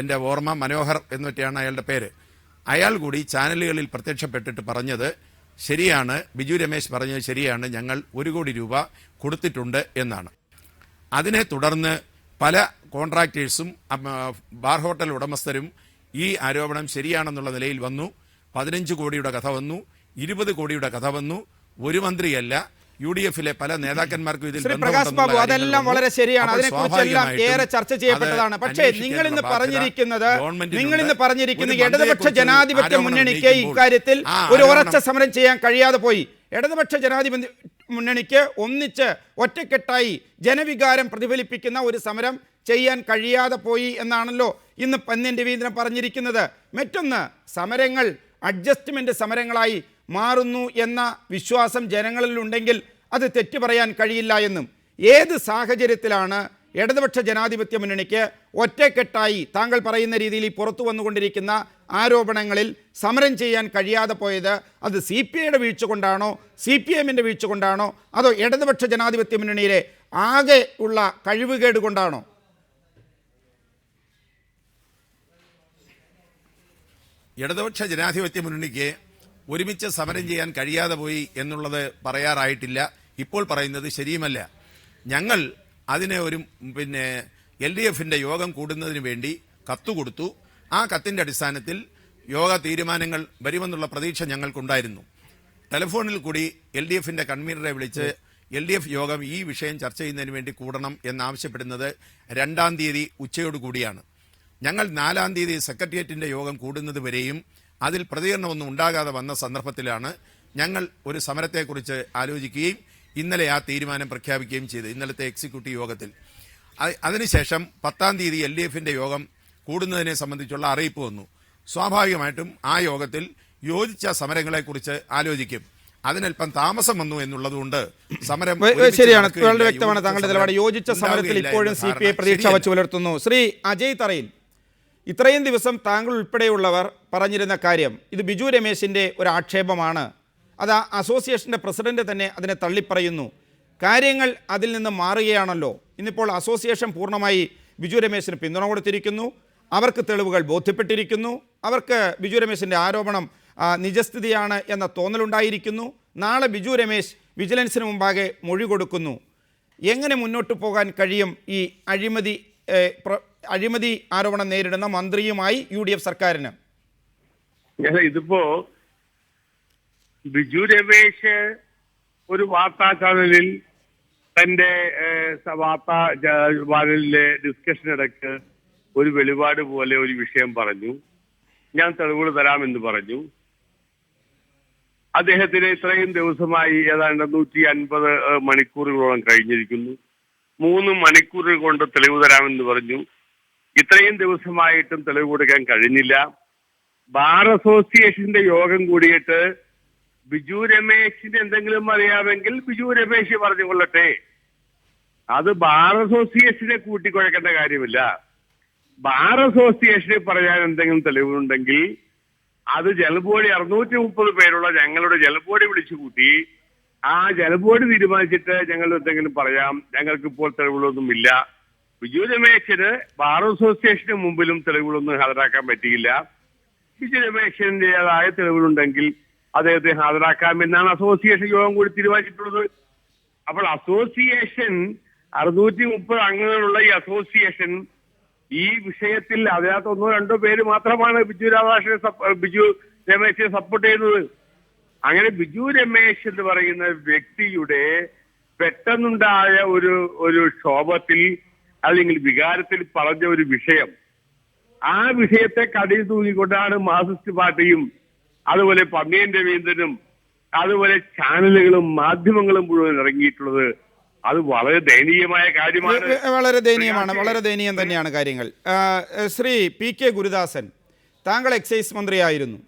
എന്റെ ഓർമ്മ മനോഹർ എന്നൊക്കെയാണ് അയാളുടെ പേര് അയാൾ കൂടി ചാനലുകളിൽ പ്രത്യക്ഷപ്പെട്ടിട്ട് പറഞ്ഞത് ശരിയാണ്. ബിജു രമേശ് പറഞ്ഞത് ശരിയാണ്. ഞങ്ങൾ ഒരു കോടി രൂപ കൊടുത്തിട്ടുണ്ട് എന്നാണ്. അതിനെ തുടർന്ന് പല കോൺട്രാക്ടേഴ്സും ബാർ ഹോട്ടൽ ഉടമസ്ഥരും ഈ ആരോപണം ശരിയാണെന്നുള്ള നിലയിൽ വന്നു. പതിനഞ്ച് കോടിയുടെ കഥ വന്നു. ഇരുപത് കോടിയുടെ കഥ വന്നു. ഒരു മന്ത്രിയല്ല യു ഡി എഫിലെ പല നേതാക്കന്മാർക്കും ഇതിൽ പ്രകാശ് ബാബു അതെല്ലാം വളരെ ശരിയാണ്. അതിനെക്കുറിച്ചെല്ലാം ഏറെ ചർച്ച ചെയ്യപ്പെട്ടതാണ്. പക്ഷേ നിങ്ങൾ ഇന്ന് പറഞ്ഞിരിക്കുന്നത് നിങ്ങൾ ഇന്ന് പറഞ്ഞിരിക്കുന്നത് ഇടതുപക്ഷ ജനാധിപത്യ മുന്നണിക്ക് ഇക്കാര്യത്തിൽ ഒരു ഉറച്ച സമരം ചെയ്യാൻ കഴിയാതെ പോയി. ഇടതുപക്ഷ ജനാധിപത്യ മുന്നണിക്ക് ഒന്നിച്ച് ഒറ്റക്കെട്ടായി ജനവികാരം പ്രതിഫലിപ്പിക്കുന്ന ഒരു സമരം ചെയ്യാൻ കഴിയാതെ പോയി എന്നാണല്ലോ ഇന്ന് പന്ന്യൻ രവീന്ദ്രൻ പറഞ്ഞിരിക്കുന്നത്. മറ്റൊന്ന് സമരങ്ങൾ അഡ്ജസ്റ്റ്മെന്റ് സമരങ്ങളായി മാറുന്നു എന്ന വിശ്വാസം ജനങ്ങളിലുണ്ടെങ്കിൽ അത് തെറ്റു പറയാൻ കഴിയില്ല എന്നും. ഏത് സാഹചര്യത്തിലാണ് ഇടതുപക്ഷ ജനാധിപത്യ മുന്നണിക്ക് ഒറ്റക്കെട്ടായി താങ്കൾ പറയുന്ന രീതിയിൽ ഈ പുറത്തു വന്നുകൊണ്ടിരിക്കുന്ന ആരോപണങ്ങളിൽ സമരം ചെയ്യാൻ കഴിയാതെ പോയത് അത് സി പി ഐയുടെ വീഴ്ച കൊണ്ടാണോ സി പി എമ്മിന്റെ വീഴ്ച കൊണ്ടാണോ അതോ ഇടതുപക്ഷ ജനാധിപത്യ മുന്നണിയിലെ ആകെ ഉള്ള കഴിവുകേട് കൊണ്ടാണോ? ഇടതുപക്ഷ ജനാധിപത്യ മുന്നണിക്ക് ഒരുമിച്ച് സമരം ചെയ്യാൻ കഴിയാതെ പോയി എന്നുള്ളത് പറയാറായിട്ടില്ല. ഇപ്പോൾ പറയുന്നത് ശരിയുമല്ല. ഞങ്ങൾ അതിനെ ഒരു പിന്നെ എൽ ഡി എഫിന്റെ യോഗം കൂടുന്നതിന് വേണ്ടി കത്തുകൊടുത്തു ആ കത്തിന്റെ അടിസ്ഥാനത്തിൽ യോഗ തീരുമാനങ്ങൾ വരുമെന്നുള്ള പ്രതീക്ഷ ഞങ്ങൾക്കുണ്ടായിരുന്നു. ടെലിഫോണിൽ കൂടി എൽ ഡി എഫിന്റെ കൺവീനറെ വിളിച്ച് എൽ ഡി എഫ് യോഗം ഈ വിഷയം ചർച്ച ചെയ്യുന്നതിന് വേണ്ടി കൂടണം എന്നാവശ്യപ്പെടുന്നത് രണ്ടാം തീയതി ഉച്ചയോടുകൂടിയാണ് ഞങ്ങൾ നാലാം തീയതി സെക്രട്ടേറിയറ്റിന്റെ യോഗം കൂടുന്നത് വരെയും അതിൽ പ്രതികരണമൊന്നും ഉണ്ടാകാതെ വന്ന സന്ദർഭത്തിലാണ് ഞങ്ങൾ ഒരു സമരത്തെക്കുറിച്ച് ആലോചിക്കുകയും ഇന്നലെ ആ തീരുമാനം പ്രഖ്യാപിക്കുകയും ചെയ്തു ഇന്നലത്തെ എക്സിക്യൂട്ടീവ് യോഗത്തിൽ. അതിനുശേഷം പത്താം തീയതി എൽ ഡി എഫിന്റെ യോഗം കൂടുന്നതിനെ സംബന്ധിച്ചുള്ള അറിയിപ്പ് വന്നു. സ്വാഭാവികമായിട്ടും ആ യോഗത്തിൽ യോജിച്ച സമരങ്ങളെക്കുറിച്ച് ആലോചിക്കും. അതിനൽപ്പം താമസം വന്നു എന്നുള്ളതുകൊണ്ട് സമരം ശരിയാണ്. വളരെ വ്യക്തമാണ് താങ്കളുടെ നിലപാട്. യോജിച്ച സമരത്തിൽ ഇപ്പോഴും സി പി ഐ പ്രതീക്ഷ. വച്ചു പുലർത്തുന്നു. ശ്രീ അജയ് തറയിൽ ഇത്രയും ദിവസം താങ്കൾ ഉൾപ്പെടെയുള്ളവർ പറഞ്ഞിരുന്ന കാര്യം ഇത് ബിജു രമേശിന്റെ ഒരു ആക്ഷേപമാണ്. അത് അസോസിയേഷന്റെ പ്രസിഡന്റ് തന്നെ അതിനെ തള്ളിപ്പറയുന്നു. കാര്യങ്ങൾ അതിൽ നിന്ന് മാറുകയാണല്ലോ. ഇന്നിപ്പോൾ അസോസിയേഷൻ പൂർണമായി ബിജു രമേശിന് പിന്തുണ കൊടുത്തിരിക്കുന്നു. അവർക്ക് തെളിവുകൾ ബോധ്യപ്പെട്ടിരിക്കുന്നു. അവർക്ക് ബിജു രമേശിന്റെ ആരോപണം നിജസ്ഥിതിയാണ് എന്ന തോന്നലുണ്ടായിരിക്കുന്നു. നാളെ ബിജു രമേശ് വിജിലൻസിന് മുമ്പാകെ മൊഴി കൊടുക്കുന്നു. എങ്ങനെ മുന്നോട്ട് പോകാൻ കഴിയും ഈ അഴിമതി അഴിമതി ആരോപണം നേരിടുന്ന മന്ത്രിയുമായി യു ഡി എഫ് സർക്കാരിന്. ഇതിപ്പോ ബിജു രമേശ് ഒരു വാർത്താ ചാനലിൽ തന്റെ വാർത്താ ചാനലിലെ ഡിസ്കഷൻ ഇടയ്ക്ക് ഒരു വെളിപാട് പോലെ ഒരു വിഷയം പറഞ്ഞു. ഞാൻ തെളിവുകൾ തരാമെന്ന് പറഞ്ഞു. അദ്ദേഹത്തിന് ഇത്രയും ദിവസമായി ഏതാണ്ട് നൂറ്റി അൻപത് മണിക്കൂറുകളോളം കഴിഞ്ഞിരിക്കുന്നു. മൂന്ന് മണിക്കൂറുകൾ കൊണ്ട് തെളിവ് തരാമെന്ന് പറഞ്ഞു. ഇത്രയും ദിവസമായിട്ടും തെളിവ് കൊടുക്കാൻ കഴിഞ്ഞില്ല. ബാർ അസോസിയേഷന്റെ യോഗം കൂടിയിട്ട് ബിജു രമേശിന് എന്തെങ്കിലും അറിയാമെങ്കിൽ ബിജു രമേശ് പറഞ്ഞുകൊള്ളട്ടെ. അത് ബാർ അസോസിയേഷനെ കൂട്ടിക്കുഴക്കേണ്ട കാര്യമില്ല. ബാർ അസോസിയേഷനെ പറയാൻ എന്തെങ്കിലും തെളിവുണ്ടെങ്കിൽ അത് ജലബോഡി അറുന്നൂറ്റി മുപ്പത് പേരുള്ള ഞങ്ങളുടെ ജലബോഡി വിളിച്ചു കൂട്ടി ആ ജലബോഡി തീരുമാനിച്ചിട്ട് ഞങ്ങൾ എന്തെങ്കിലും പറയാം. ഞങ്ങൾക്ക് ഇപ്പോൾ തെളിവുകളൊന്നുമില്ല. ബിജു രമേശിന് ബാർ അസോസിയേഷന് മുമ്പിലും തെളിവുകളൊന്നും ഹാജരാക്കാൻ പറ്റിയില്ല. ബിജു രമേശിന്റേതായ തെളിവുകളുണ്ടെങ്കിൽ അദ്ദേഹത്തെ ഹാജരാക്കാമെന്നാണ് അസോസിയേഷൻ യോഗം കൂടി തീരുമാനിച്ചിട്ടുള്ളത്. അപ്പോൾ അസോസിയേഷൻ അറുന്നൂറ്റി മുപ്പത് അംഗങ്ങളുള്ള ഈ അസോസിയേഷൻ ഈ വിഷയത്തിൽ അതിനകത്ത് ഒന്നോ രണ്ടോ പേര് മാത്രമാണ് ബിജു രാധാകൃഷ്ണനെ ബിജു രമേശിനെ സപ്പോർട്ട് ചെയ്യുന്നത്. അങ്ങനെ ബിജു രമേശ് എന്ന് പറയുന്ന വ്യക്തിയുടെ പെട്ടെന്നുണ്ടായ ഒരു ഒരു ക്ഷോഭത്തിൽ അല്ലെങ്കിൽ വികാരത്തിൽ പറഞ്ഞ ഒരു വിഷയം ആ വിഷയത്തെ കടയിൽ തൂങ്ങിക്കൊണ്ടാണ് മാർസിസ്റ്റ് പാർട്ടിയും അതുപോലെ പന്നിയൻ രവീന്ദ്രനും അതുപോലെ ചാനലുകളും മാധ്യമങ്ങളും മുഴുവൻ ഇറങ്ങിയിട്ടുള്ളത്. അത് വളരെ ദയനീയമായ കാര്യമാണ്. വളരെ ദയനീയമാണ്. വളരെ ദയനീയം തന്നെയാണ് കാര്യങ്ങൾ. ശ്രീ പി കെ ഗുരുദാസൻ താങ്കൾ എക്സൈസ് മന്ത്രിയായിരുന്നു.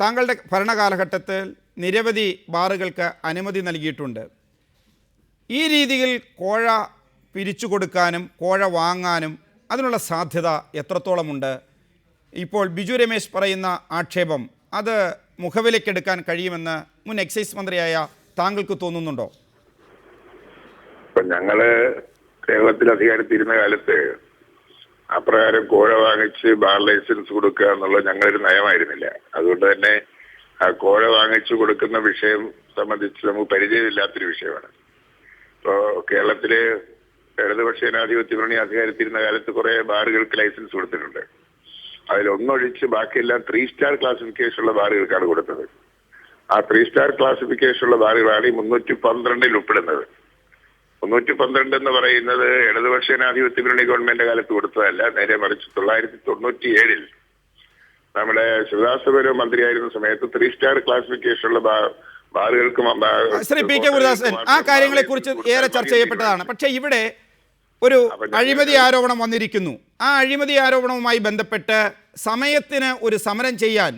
താങ്കളുടെ ഭരണകാലഘട്ടത്തിൽ നിരവധി ബാറുകൾക്ക് അനുമതി നൽകിയിട്ടുണ്ട്. ഈ രീതിയിൽ കോഴ പിരിച്ചു കൊടുക്കാനും കോഴ വാങ്ങാനും അതിനുള്ള സാധ്യത എത്രത്തോളമുണ്ട്? ഇപ്പോൾ ബിജു രമേശ് പറയുന്ന ആക്ഷേപം അത് മുഖവിലക്കെടുക്കാൻ കഴിയുമെന്ന് മുൻ എക്സൈസ് മന്ത്രിയായ താങ്കൾക്ക് തോന്നുന്നുണ്ടോ? ഞങ്ങൾ കേരളത്തിൽ അധികാരത്തിരുന്ന കാലത്ത് അപ്രകാരം കോഴ വാങ്ങിച്ച് ബാർ ലൈസൻസ് കൊടുക്കുക എന്നുള്ള ഞങ്ങളൊരു നയമായിരുന്നില്ല. അതുകൊണ്ട് തന്നെ ആ കോഴ വാങ്ങിച്ചു കൊടുക്കുന്ന വിഷയം സംബന്ധിച്ച് നമുക്ക് പരിചയമില്ലാത്തൊരു വിഷയമാണ്. ഇപ്പോ കേരളത്തിൽ ഇടതുപക്ഷ ജനാധിപത്യ മുന്നണി അധികാരത്തിരുന്ന കാലത്ത് കുറെ ബാറുകൾക്ക് ലൈസൻസ് കൊടുത്തിട്ടുണ്ട്. അതിലൊന്നൊഴിച്ച് ബാക്കിയെല്ലാം ത്രീ സ്റ്റാർ ക്ലാസിഫിക്കേഷൻ ഉള്ള ബാറുകൾക്കാണ് കൊടുത്തത്. ആ ത്രീ സ്റ്റാർ ക്ലാസിഫിക്കേഷൻ ഉള്ള ബാറുകളാണ് ഈ മുന്നൂറ്റി പന്ത്രണ്ടിൽ ഉൾപ്പെടുന്നത്. മുന്നൂറ്റി പന്ത്രണ്ട് എന്ന് പറയുന്നത് ഇടതുപക്ഷ ജനാധിപത്യ മുന്നണി ഗവൺമെന്റ് കാലത്ത് കൊടുത്തതല്ല. നേരെ മറിച്ച് തൊള്ളായിരത്തി തൊണ്ണൂറ്റി ഏഴിൽ നമ്മുടെ ശിവദാസപുരം മന്ത്രിയായിരുന്ന സമയത്ത് ത്രീ സ്റ്റാർ ക്ലാസിഫിക്കേഷൻ ഉള്ള ബാറുകൾക്ക് ശ്രീ പി കെ ഗുരുദാസൻ ആ കാര്യങ്ങളെക്കുറിച്ച് ഏറെ ചർച്ച ചെയ്യപ്പെട്ടതാണ്. പക്ഷേ ഇവിടെ ഒരു അഴിമതി ആരോപണം വന്നിരിക്കുന്നു. ആ അഴിമതി ആരോപണവുമായി ബന്ധപ്പെട്ട് സമയത്തിന് ഒരു സമരം ചെയ്യാൻ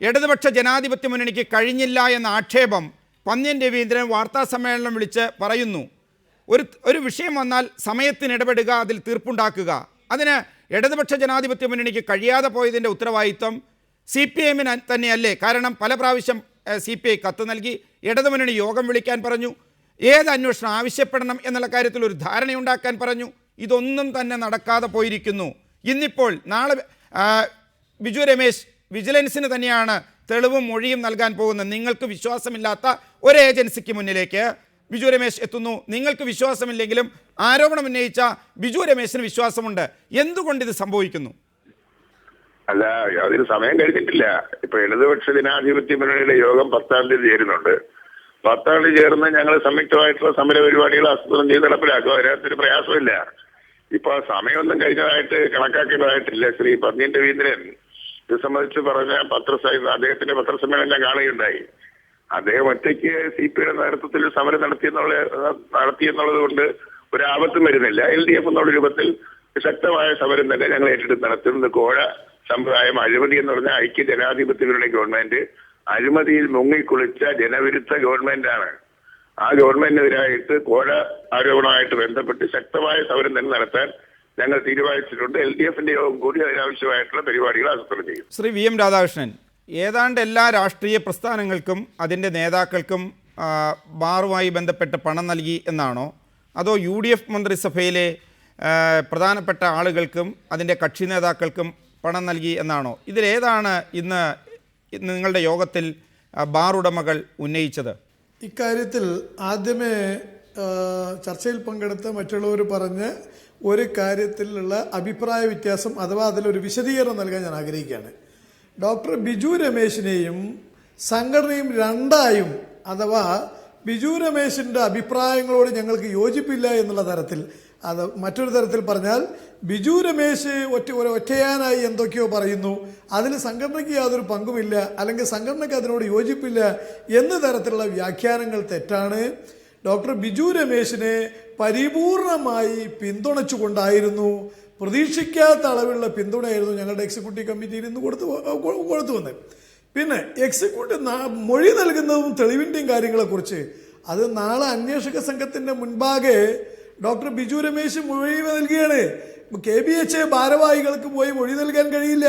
ഇടതുപക്ഷ ജനാധിപത്യ മുന്നണിക്ക് കഴിഞ്ഞില്ല എന്ന ആക്ഷേപം പന്ന്യൻ രവീന്ദ്രൻ വാർത്താ സമ്മേളനം വിളിച്ച് പറയുന്നു. ഒരു ഒരു വിഷയം വന്നാൽ സമയത്തിന് ഇടപെടുക അതിൽ തീർപ്പുണ്ടാക്കുക. അതിന് ഇടതുപക്ഷ ജനാധിപത്യ മുന്നണിക്ക് കഴിയാതെ പോയതിന്റെ ഉത്തരവാദിത്വം സി പി എമ്മിന് തന്നെയല്ലേ? കാരണം പല പ്രാവശ്യം സി പി ഐ കത്ത് നൽകി ഇടതുമുന്നണി യോഗം വിളിക്കാൻ പറഞ്ഞു. ഏത് അന്വേഷണം ആവശ്യപ്പെടണം എന്നുള്ള കാര്യത്തിൽ ഒരു ധാരണയുണ്ടാക്കാൻ പറഞ്ഞു. ഇതൊന്നും തന്നെ നടക്കാതെ പോയിരിക്കുന്നു. ഇന്നിപ്പോൾ നാളെ ബിജു രമേശ് വിജിലൻസിന് തന്നെയാണ് തെളിവും മൊഴിയും നൽകാൻ പോകുന്നത്. നിങ്ങൾക്ക് വിശ്വാസമില്ലാത്ത ഒരു ഏജൻസിക്ക് മുന്നിലേക്ക് ബിജു രമേശ് എത്തുന്നു. നിങ്ങൾക്ക് വിശ്വാസമില്ലെങ്കിലും ആരോപണം ഉന്നയിച്ച ബിജു രമേശിന് വിശ്വാസമുണ്ട്. എന്തുകൊണ്ട് ഇത് സംഭവിക്കുന്നു? അല്ല അതിന് സമയം കഴിഞ്ഞിട്ടില്ല. ഇപ്പൊ ഇടതുപക്ഷ ജനാധിപത്യ മുന്നണിയുടെ യോഗം പത്താം തീയതി ചേരുന്നുണ്ട്. പത്താം തീയതി ചേർന്ന് ഞങ്ങൾ സംയുക്തമായിട്ടുള്ള സമര പരിപാടികൾ ആസൂത്രണം ചെയ്ത് നടപ്പിലാക്കും. അതിനകത്തൊരു പ്രയാസമില്ല. ഇപ്പൊ സമയമൊന്നും കഴിഞ്ഞതായിട്ട് കണക്കാക്കേണ്ടതായിട്ടില്ല ശ്രീ പത്നി രവീന്ദ്രൻ ഇത് സംബന്ധിച്ച് പറഞ്ഞ പത്രസമ്മേളനം അദ്ദേഹത്തിന്റെ പത്രസമ്മേളനം ഞാൻ കാണുകയുണ്ടായി. അദ്ദേഹം ഒറ്റയ്ക്ക് സി പി ഐയുടെ നേതൃത്വത്തിൽ സമരം നടത്തിയെന്നുള്ള നടത്തിയെന്നുള്ളത് കൊണ്ട് ഒരു ആപത്തും വരുന്നില്ല. എൽ ഡി എഫ് എന്നുള്ള രൂപത്തിൽ ശക്തമായ സമരം തന്നെ ഞങ്ങൾ ഏറ്റെടുത്ത് നടത്തുന്നത് കോഴ സമ്പ്രദായം അഴിമതി എന്ന് പറഞ്ഞ ഐക്യ ജനാധിപത്യങ്ങളുടെ ഗവൺമെന്റ് അഴിമതിയിൽ മുങ്ങിക്കുളിച്ച ജനവിരുദ്ധ ഗവൺമെന്റാണ്. ആ ഗവൺമെന്റിനെതിരായിട്ട് കോഴ ആരോപണവുമായിട്ട് ബന്ധപ്പെട്ട് ശക്തമായ സമരം തന്നെ നടത്താൻ ഞങ്ങൾ തീരുമാനിച്ചിട്ടുണ്ട്. എൽ ഡി എഫിന്റെ യോഗം കൂടി അതിനാവശ്യമായിട്ടുള്ള പരിപാടികൾ ആസൂത്രണം ചെയ്യും. ശ്രീ വി എം രാധാകൃഷ്ണൻ ഏതാണ്ട് എല്ലാ രാഷ്ട്രീയ പ്രസ്ഥാനങ്ങൾക്കും അതിന്റെ നേതാക്കൾക്കും ബാറുമായി ബന്ധപ്പെട്ട് പണം നൽകി എന്നാണോ? അതോ യു ഡി എഫ് മന്ത്രിസഭയിലെ പ്രധാനപ്പെട്ട ആളുകൾക്കും അതിന്റെ കക്ഷി നേതാക്കൾക്കും പണം നൽകി എന്നാണോ? ഇതിലേതാണ് ഇന്ന് നിങ്ങളുടെ യോഗത്തിൽ ബാർ ഉടമകൾ ഉന്നയിച്ചത്? ഇക്കാര്യത്തിൽ ആദ്യമേ ചർച്ചയിൽ പങ്കെടുത്ത മറ്റുള്ളവർ പറഞ്ഞ് ഒരു കാര്യത്തിലുള്ള അഭിപ്രായ വ്യത്യാസം അഥവാ അതിലൊരു വിശദീകരണം നൽകാൻ ഞാൻ ആഗ്രഹിക്കുകയാണ്. ഡോക്ടർ ബിജു രമേശിനെയും സംഘടനയും രണ്ടായും അഥവാ ബിജു രമേശിന്റെ അഭിപ്രായങ്ങളോട് ഞങ്ങൾക്ക് യോജിപ്പില്ല എന്നുള്ള തരത്തിൽ അത് മറ്റൊരു തരത്തിൽ പറഞ്ഞാൽ ബിജു രമേശ് ഒറ്റ ഒരു ഒറ്റയാനായി എന്തൊക്കെയോ പറയുന്നു. അതിന് സംഘടനയ്ക്ക് യാതൊരു പങ്കുമില്ല അല്ലെങ്കിൽ സംഘടനയ്ക്ക് അതിനോട് യോജിപ്പില്ല എന്ന തരത്തിലുള്ള വ്യാഖ്യാനങ്ങൾ തെറ്റാണ്. ഡോക്ടർ ബിജു രമേശിനെ പരിപൂർണമായി പിന്തുണച്ചുകൊണ്ടായിരുന്നു. പ്രതീക്ഷിക്കാത്ത അളവിലുള്ള പിന്തുണയായിരുന്നു ഞങ്ങളുടെ എക്സിക്യൂട്ടീവ് കമ്മിറ്റിയിൽ ഇന്ന് കൊടുത്തു കൊടുത്തു വന്നത്. പിന്നെ എക്സിക്യൂട്ടീവ് മൊഴി നൽകുന്നതും തെളിവിന്റെയും കാര്യങ്ങളെക്കുറിച്ച് അത് നാളെ അന്വേഷക സംഘത്തിന്റെ മുൻപാകെ ഡോക്ടർ ബിജു രമേശ് മൊഴി നൽകുകയാണ് കെ ബി എച്ച് ഭാരവാഹികൾക്ക് പോയി മൊഴി നൽകാൻ കഴിയില്ല.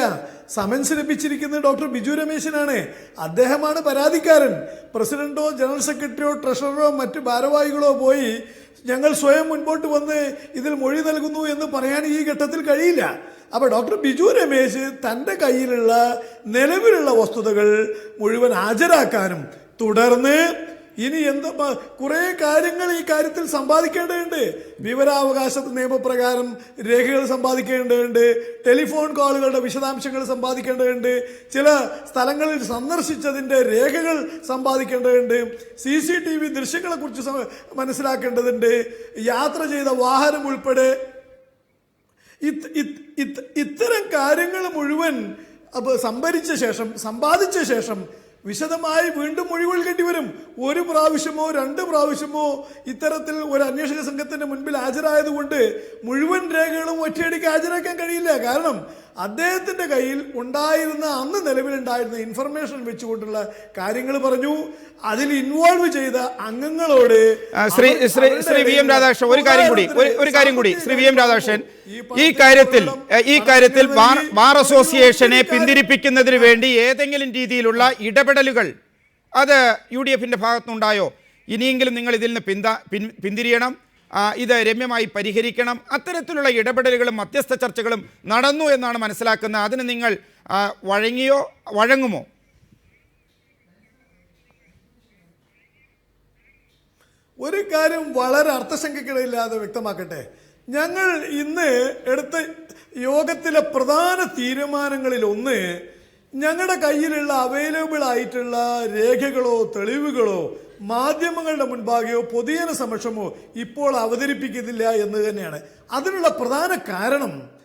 സമൻസ് ലഭിച്ചിരിക്കുന്നത് ഡോക്ടർ ബിജു രമേശനാണ്. അദ്ദേഹമാണ് പരാതിക്കാരൻ. പ്രസിഡന്റോ ജനറൽ സെക്രട്ടറിയോ ട്രഷററോ മറ്റ് ഭാരവാഹികളോ പോയി ഞങ്ങൾ സ്വയം മുൻപോട്ട് വന്ന് ഇതിൽ മൊഴി നൽകുന്നു എന്ന് പറയാൻ ഈ ഘട്ടത്തിൽ കഴിയില്ല. അപ്പോൾ ഡോക്ടർ ബിജു രമേശ് തന്റെ കയ്യിലുള്ള നിലവിലുള്ള വസ്തുതകൾ മുഴുവൻ ഹാജരാക്കാനും തുടർന്ന് ഇനി എന്താ കുറേ കാര്യങ്ങൾ ഈ കാര്യത്തിൽ സമ്പാദിക്കേണ്ടതുണ്ട്. വിവരാവകാശ നിയമപ്രകാരം രേഖകൾ സമ്പാദിക്കേണ്ടതുണ്ട്. ടെലിഫോൺ കോളുകളുടെ വിശദാംശങ്ങൾ സമ്പാദിക്കേണ്ടതുണ്ട്. ചില സ്ഥലങ്ങളിൽ സന്ദർശിച്ചതിന്റെ രേഖകൾ സമ്പാദിക്കേണ്ടതുണ്ട്. സി സി ടി വി ദൃശ്യങ്ങളെ കുറിച്ച് മനസ്സിലാക്കേണ്ടതുണ്ട്. യാത്ര ചെയ്ത വാഹനം ഉൾപ്പെടെ. ഇത്- ഇത്- ഇത്- ഇത്തരം കാര്യങ്ങൾ മുഴുവൻ അപ്പോൾ സംഭരിച്ച ശേഷം സമ്പാദിച്ച ശേഷം വിശദമായി വീണ്ടും മൊഴി കെട്ടി വരും. ഒരു പ്രാവശ്യമോ രണ്ട് പ്രാവശ്യമോ ഇത്തരത്തിൽ ഒരു അന്വേഷക സംഘത്തിന്റെ മുൻപിൽ ഹാജരായതുകൊണ്ട് മുഴുവൻ രേഖകളും ഒറ്റയടിക്ക് ഹാജരാക്കാൻ കഴിയില്ല. കാരണം അദ്ദേഹത്തിന്റെ കയ്യിൽ ഉണ്ടായിരുന്ന അന്ന് നിലവിലുണ്ടായിരുന്ന ഇൻഫർമേഷൻ വെച്ചുകൊണ്ടുള്ള കാര്യങ്ങൾ പറഞ്ഞു. അതിൽ ഇൻവോൾവ് ചെയ്ത അംഗങ്ങളോട് ശ്രീ ശ്രീ ശ്രീ വി എം രാധാകൃഷ്ണൻ ഒരു കാര്യം കൂടി ഒരു കാര്യം കൂടി. ശ്രീ വി എം രാധാകൃഷ്ണൻ ഈ കാര്യത്തിൽ ഈ കാര്യത്തിൽ ബാർ ബാർ അസോസിയേഷനെ പിന്തിരിപ്പിക്കുന്നതിന് വേണ്ടി ഏതെങ്കിലും രീതിയിലുള്ള ഇടപെടലുകൾ അത് യു ഡി എഫിന്റെ ഭാഗത്തുനിന്നുണ്ടായോ? ഇനിയെങ്കിലും നിങ്ങൾ ഇതിൽ നിന്ന് പിന്താ പിന്തിരിയണം. ഇത് രമ്യമായി പരിഹരിക്കണം. അത്തരത്തിലുള്ള ഇടപെടലുകളും മധ്യസ്ഥ ചർച്ചകളും നടന്നു എന്നാണ് മനസ്സിലാക്കുന്നത്. അതിന് നിങ്ങൾ വഴങ്ങിയോ വഴങ്ങുമോ? ഒരു കാര്യം വളരെ അർത്ഥശങ്കക്കിടയില്ലാതെ വ്യക്തമാക്കട്ടെ. ഞങ്ങൾ ഇന്ന് എടുത്ത യോഗത്തിലെ പ്രധാന തീരുമാനങ്ങളിൽ ഒന്ന് ഞങ്ങളുടെ കയ്യിലുള്ള അവൈലബിൾ ആയിട്ടുള്ള രേഖകളോ തെളിവുകളോ മാധ്യമങ്ങളുടെ മുൻപാകെയോ പൊതുജന സമക്ഷമോ ഇപ്പോൾ അവതരിപ്പിക്കുന്നില്ല എന്ന് തന്നെയാണ്. അതിനുള്ള പ്രധാന കാരണം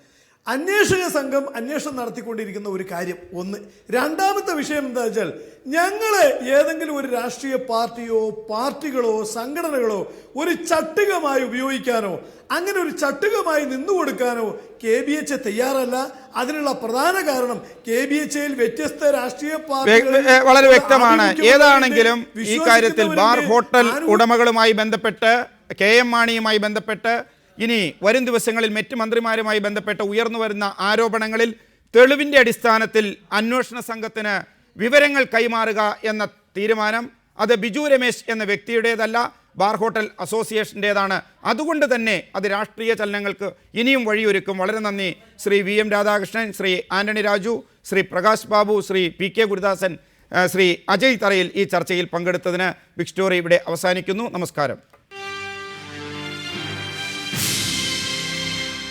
അന്വേഷക സംഘം അന്വേഷണം നടത്തിക്കൊണ്ടിരിക്കുന്ന ഒരു കാര്യം. ഒന്ന് രണ്ടാമത്തെ വിഷയം എന്താ വെച്ചാൽ ഞങ്ങൾ ഏതെങ്കിലും ഒരു രാഷ്ട്രീയ പാർട്ടിയോ പാർട്ടികളോ സംഘടനകളോ ഒരു ചട്ടുകമായി ഉപയോഗിക്കാനോ അങ്ങനെ ഒരു ചട്ടുകമായി നിന്നു കൊടുക്കാനോ കെ ബി എച്ച് തയ്യാറല്ല. അതിനുള്ള പ്രധാന കാരണം കെ ബി എച്ച് വ്യത്യസ്ത രാഷ്ട്രീയ വളരെ വ്യക്തമാണ്. ഏതാണെങ്കിലും ഈ കാര്യത്തിൽ ബാർ ഹോട്ടൽ ഉടമകളുമായി ബന്ധപ്പെട്ട് കെ എം മാണിയുമായി ബന്ധപ്പെട്ട് ഇനി വരും ദിവസങ്ങളിൽ മറ്റ് മന്ത്രിമാരുമായി ബന്ധപ്പെട്ട ഉയർന്നു വരുന്ന ആരോപണങ്ങളിൽ തെളിവിന്റെ അടിസ്ഥാനത്തിൽ അന്വേഷണ സംഘത്തിന് വിവരങ്ങൾ കൈമാറുക എന്ന തീരുമാനം അത് ബിജു രമേശ് എന്ന വ്യക്തിയുടേതല്ല ബാർ ഹോട്ടൽ അസോസിയേഷന്റേതാണ് അതുകൊണ്ട് തന്നെ അത് രാഷ്ട്രീയ ചലനങ്ങൾക്ക് ഇനിയും വഴിയൊരുക്കും. വളരെ നന്ദി. Shri V M Radhakrishnan Shri Antony Raju Shri Prakash Babu Shri P K Gurudasan Shri Ajay Tharayil ഈ ചർച്ചയിൽ പങ്കെടുത്തതിന് ബിഗ് സ്റ്റോറി ഇവിടെ അവസാനിക്കുന്നു. നമസ്കാരം.